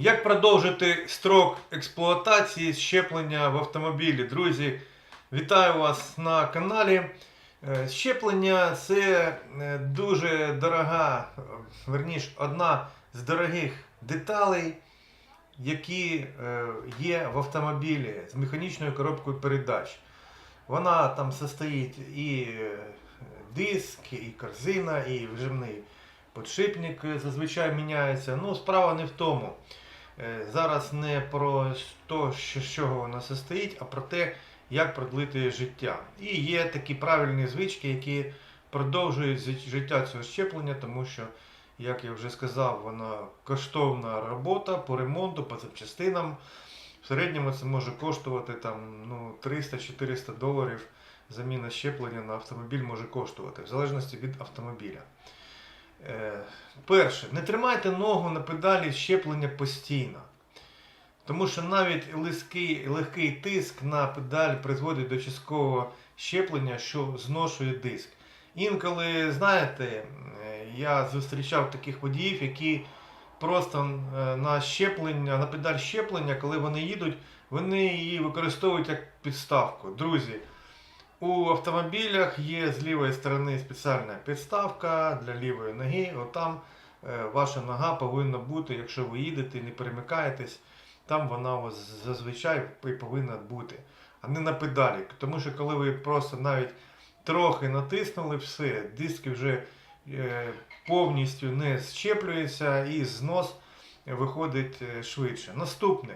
Як продовжити строк експлуатації щеплення в автомобілі? Друзі, вітаю вас на каналі. Е, Щеплення це е, дуже дорога, верніш, одна з дорогих деталей, які е, є в автомобілі з механічною коробкою передач. Вона там состоїть і диск, і корзина, і вживний подшипник зазвичай міняється. Ну, справа не в тому. Е, Зараз не про те, з чого вона состоїть, а про те, як продлити життя. І є такі правильні звички, які продовжують життя цього щеплення, тому що, як я вже сказав, вона коштовна робота по ремонту, по запчастинам. В середньому це може коштувати там, ну, 300-400 доларів. Заміна щеплення на автомобіль може коштувати, в залежності від автомобіля. Е, перше, не тримайте ногу на педалі щеплення постійно. Тому що навіть легкий, легкий тиск на педаль призводить до часткового щеплення, що зношує диск. Інколи, знаєте, е, я зустрічав таких водіїв, які просто е, на щеплення, на педаль щеплення, коли вони їдуть, вони її використовують як підставку. Друзі, у автомобілях є з лівої сторони спеціальна підставка для лівої ноги. Отам е, ваша нога повинна бути, якщо ви їдете не перемикаєтесь, там вона у вас зазвичай і повинна бути, а не на педалі. Тому що коли ви просто навіть трохи натиснули, все, диски вже е, повністю не щеплюються і знос виходить е, швидше. Наступне.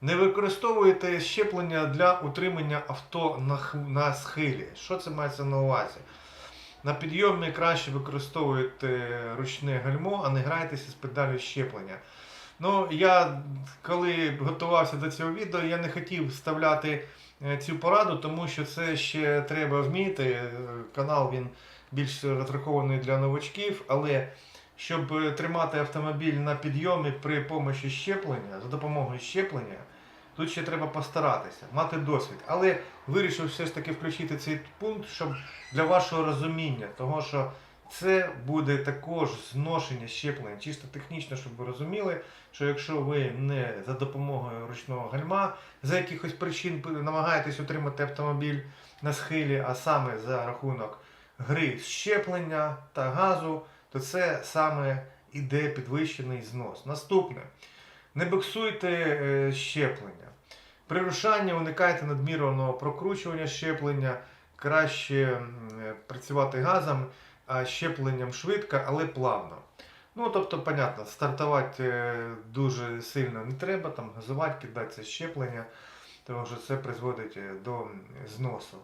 Не використовуйте щеплення для утримання авто на, схилі. Що це мається на увазі? На підйомі краще використовуйте ручне гальмо, а не грайтеся з педалю щеплення. Ну, я коли готувався до цього відео, я не хотів вставляти е, цю пораду, тому що це ще треба вміти. Е, Канал він більш розрахований для новачків, але щоб е, тримати автомобіль на підйомі при помощі щеплення, за допомогою щеплення, тут ще треба постаратися, мати досвід. Але вирішив все ж таки включити цей пункт, щоб для вашого розуміння, того що це буде також зношення щеплення, чисто технічно, щоб ви розуміли, що якщо ви не за допомогою ручного гальма за якихось причин намагаєтесь утримати автомобіль на схилі, а саме за рахунок гри щеплення та газу, то це саме іде підвищений знос. Наступне. Не буксуйте е, щеплення. При рушанні уникайте надмірного прокручування щеплення, краще е, працювати газом, а щепленням швидко, але плавно. Ну, тобто, понятно, стартувати е, дуже сильно не треба, там газувати, кидати щеплення, тому що це призводить до зносу.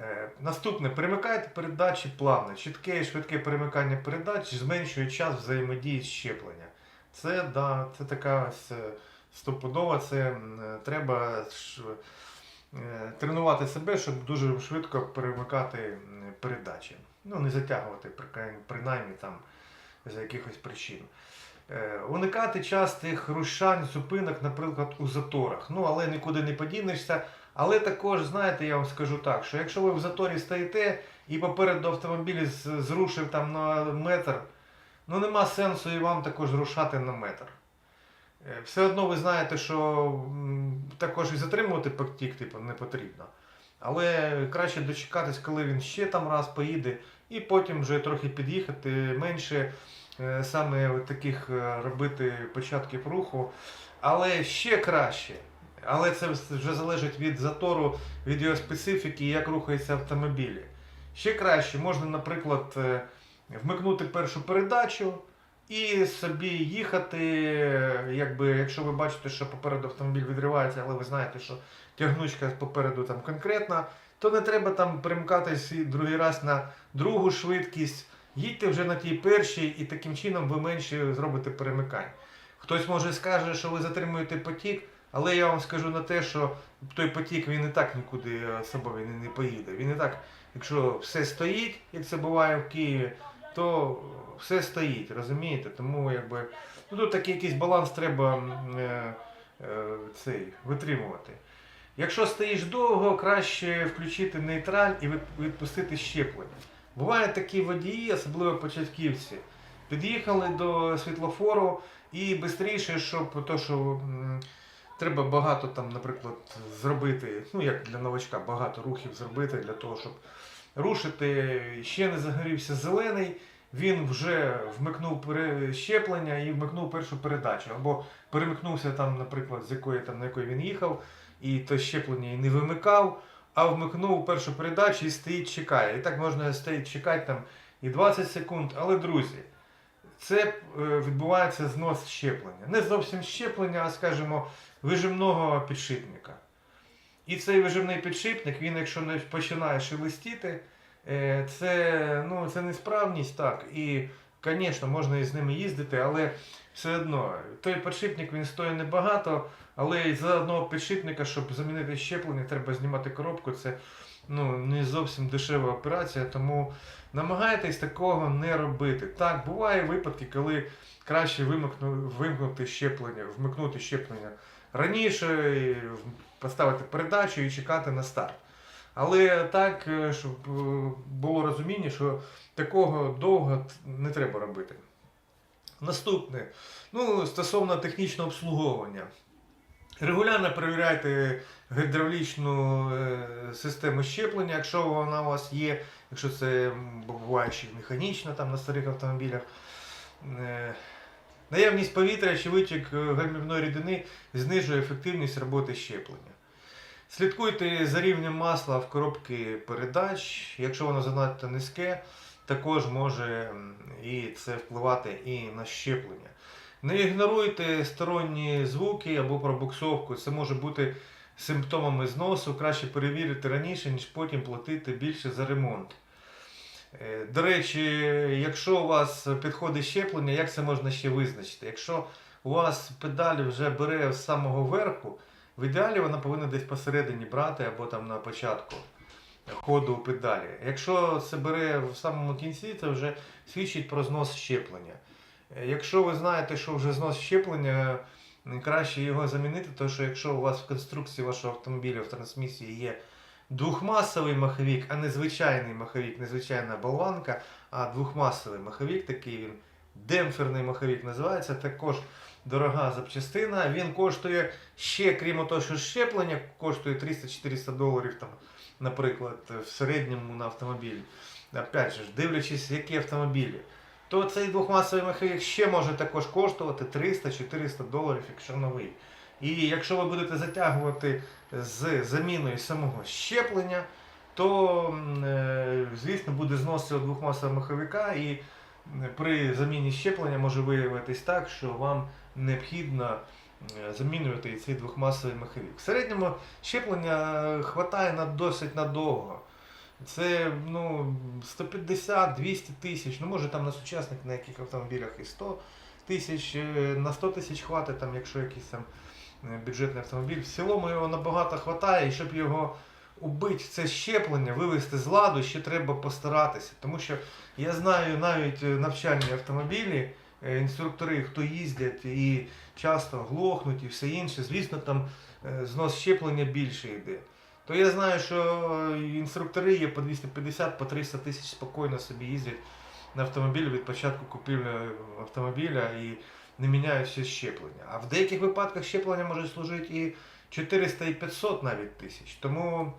Е, Наступне, перемикайте передачі плавно. Чітке і швидке перемикання передач зменшує час взаємодії щеплення. Це, да, це така е, стопудова, це е, треба ш- тренувати себе, щоб дуже швидко перемикати передачі. Ну, не затягувати, принаймні там з якихось причин. Уникати частих рушань, зупинок, наприклад, у заторах. Ну, але нікуди не подінешся. Але також, знаєте, я вам скажу так, що якщо ви в заторі стоїте і попереду автомобіль зрушив там на метр, ну нема сенсу і вам також рушати на метр. Е, Все одно ви знаєте, що також і затримувати потік типу, не потрібно. Але краще дочекатись, коли він ще там раз поїде, і потім вже трохи під'їхати, менше е, саме таких е, робити початків руху. Але ще краще. Але це вже залежить від затору, від його специфіки, як рухаються автомобілі. Ще краще можна, наприклад, е, вмикнути першу передачу і собі їхати, е, якби, якщо ви бачите, що попереду автомобіль відривається, але ви знаєте, що тягнучка попереду там конкретна, то не треба там перемкатись і другий раз на другу швидкість. Їдьте вже на тій першій, і таким чином ви менше зробите перемикань. Хтось може скаже, що ви затримуєте потік, але я вам скажу на те, що той потік він і так нікуди е, собою не, поїде. Він і так, якщо все стоїть, як це буває в Києві, то все стоїть, розумієте? Тому якби ну, тут такий якийсь баланс треба е, е, цей, витримувати. Якщо стоїш довго, краще включити нейтраль і відпустити щеплення. Бувають такі водії, особливо початківці. під'їхали до світлофору і швидше, щоб то, що треба багато там, наприклад, зробити, ну як для новачка, багато рухів зробити для того, щоб рушити. Ще не загорівся зелений. Він вже вмикнув щеплення і вмикнув першу передачу. Або перемикнувся там, наприклад, з якої там на якої він їхав, і то щеплення і не вимикав, а вмикнув першу передачу і стоїть, чекає. І так можна стоїть чекати там і 20 секунд. Але, друзі, це е, відбувається знос щеплення. Не зовсім щеплення, а скажімо, вижимного підшипника. І цей вижимний підшипник, він, якщо не починає шелестіти, е, це, ну, це несправність, так. І, звісно, можна із ними їздити, але все одно той підшипник він стоїть небагато, але за одного підшипника, щоб замінити щеплення, треба знімати коробку. Це ну, не зовсім дешева операція, тому намагайтесь такого не робити. Так, буває випадки, коли краще вимкнути щеплення, вмикнути щеплення раніше, поставити передачу і чекати на старт. Але так, е, щоб е, було розуміння, що такого довго не треба робити. Наступне, ну, стосовно технічного обслуговування. Регулярно перевіряйте гідравлічну е, систему щеплення, якщо вона у вас є, якщо це буває ще механічна там, на старих автомобілях. Наявність повітря чи витік е, гальмівної рідини знижує ефективність роботи щеплення. Слідкуйте за рівнем масла в коробці передач. Якщо воно занадто низьке, також може і це впливати і на щеплення. Не ігноруйте сторонні звуки або пробуксовку. Це може бути симптомами зносу. Краще перевірити раніше, ніж потім платити більше за ремонт. Е, До речі, якщо у вас підходить щеплення, як це можна ще визначити? Якщо у вас педаль вже бере з самого верху, в ідеалі вона повинна десь посередині брати або там на початку ходу педалі. Якщо це бере в самому кінці, це вже свідчить про знос щеплення. Е, Якщо ви знаєте, що вже знос щеплення, краще його замінити, тому що якщо у вас в конструкції вашого автомобіля в трансмісії є двохмасовий маховик, а не звичайний маховик, не звичайна болванка, а двохмасовий маховик, такий він демпферний маховик називається, також дорога запчастина. Він коштує ще, крім того, що щеплення, коштує 300-400 доларів, там, наприклад, в середньому на автомобіль. Опять же, дивлячись, які автомобілі. То цей двохмасовий маховик ще може також коштувати 300-400 доларів, якщо новий. І якщо ви будете затягувати з заміною самого щеплення, то, е, звісно, буде знос цього двохмасового маховика, і при заміні щеплення може виявитись так, що вам необхідно е, замінювати цей двохмасовий маховик. В середньому щеплення хватає на досить надовго. Це ну, 150-200 тисяч, ну може там на сучасних на яких автомобілях і 100 тисяч, е, на 100 тисяч хватить, там, якщо якийсь там е, бюджетний автомобіль. В цілому його набагато хватає, і щоб його убити це щеплення, вивести з ладу, ще треба постаратися. Тому що я знаю навіть е, навчальні автомобілі, е, інструктори, хто їздять і часто глохнуть і все інше, звісно, там е, знос щеплення більше йде. То я знаю, що е, інструктори є по 250 по 300 тисяч спокійно собі їздять на автомобілі від початку купівлі автомобіля і не міняють все щеплення. А в деяких випадках щеплення може служити і 400 і 500 навіть тисяч. Тому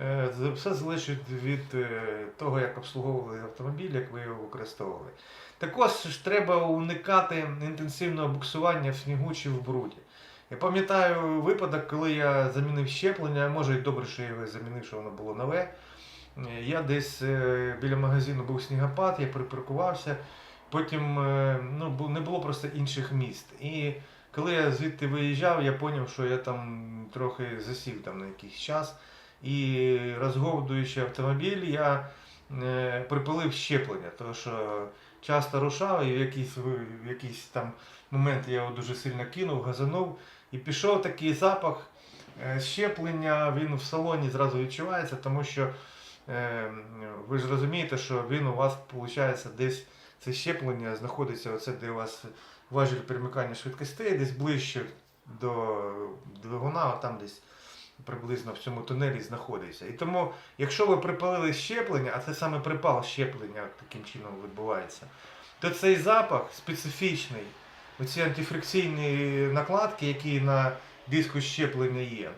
е, все залежить від е, того, як обслуговували автомобіль, як ви його використовували. Також треба уникати інтенсивного буксування в снігу чи в бруді. Я пам'ятаю випадок, коли я замінив щеплення, може і добре, що я його замінив, що воно було нове. Я десь е, біля магазину був снігопад, я припаркувався, потім е, ну, не було просто інших міст. І коли я звідти виїжджав, я зрозумів, що я там трохи засів там на якийсь час. І розговдуючи автомобіль, я е, припилив щеплення, тому що часто рушав і в якийсь, в якийсь там момент я його дуже сильно кинув, газанув. І пішов такий запах е, щеплення, він в салоні зразу відчувається, тому що ви ж розумієте, що він у вас виходить десь це щеплення знаходиться оце, де у вас важіль перемикання швидкостей, десь ближче до двигуна, а там десь приблизно в цьому тунелі знаходиться. І тому, якщо ви припалили щеплення, а це саме припал щеплення таким чином відбувається, то цей запах специфічний, оці антифрикційні накладки, які на диску щеплення є,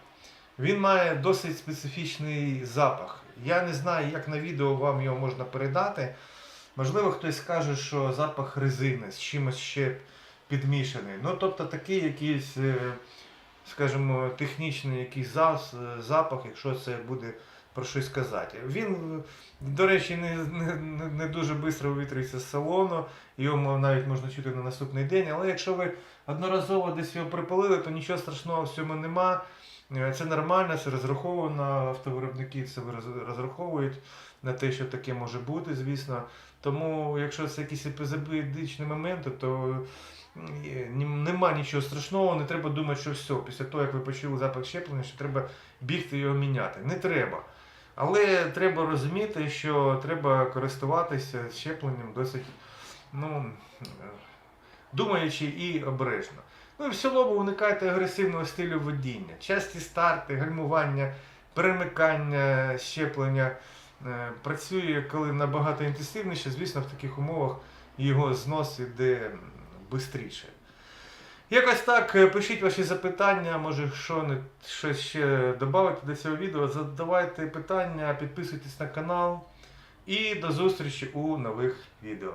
він має досить специфічний запах. Я не знаю, як на відео вам його можна передати. Можливо, хтось скаже, що запах резини з чимось ще підмішаний. Ну, тобто такий якийсь, е, скажімо, технічний якийсь е, запах, якщо це буде про щось казати. Він, до речі, не, не, не- дуже швидко вивітрюється з салону, його навіть можна чути на наступний день. Але якщо ви одноразово десь його припалили, то нічого страшного в цьому нема. Е, Це нормально, це розраховано, автовиробники це розраховують на те, що таке може бути, звісно. Тому, якщо це якісь епізодичні моменти, то нема нічого страшного, не треба думати, що все, після того, як ви почули запах щеплення, що треба бігти його міняти. Не треба. Але треба розуміти, що треба користуватися щепленням досить ну, думаючи і обережно. Ну і в цілому уникайте агресивного стилю водіння. Часті старти, гальмування, перемикання, щеплення. Е, Працює, коли набагато інтенсивніше, звісно, в таких умовах його знос іде швидше. Якось так, е, пишіть ваші запитання, може що не, щось ще додати до цього відео. Задавайте питання, підписуйтесь на канал і до зустрічі у нових відео.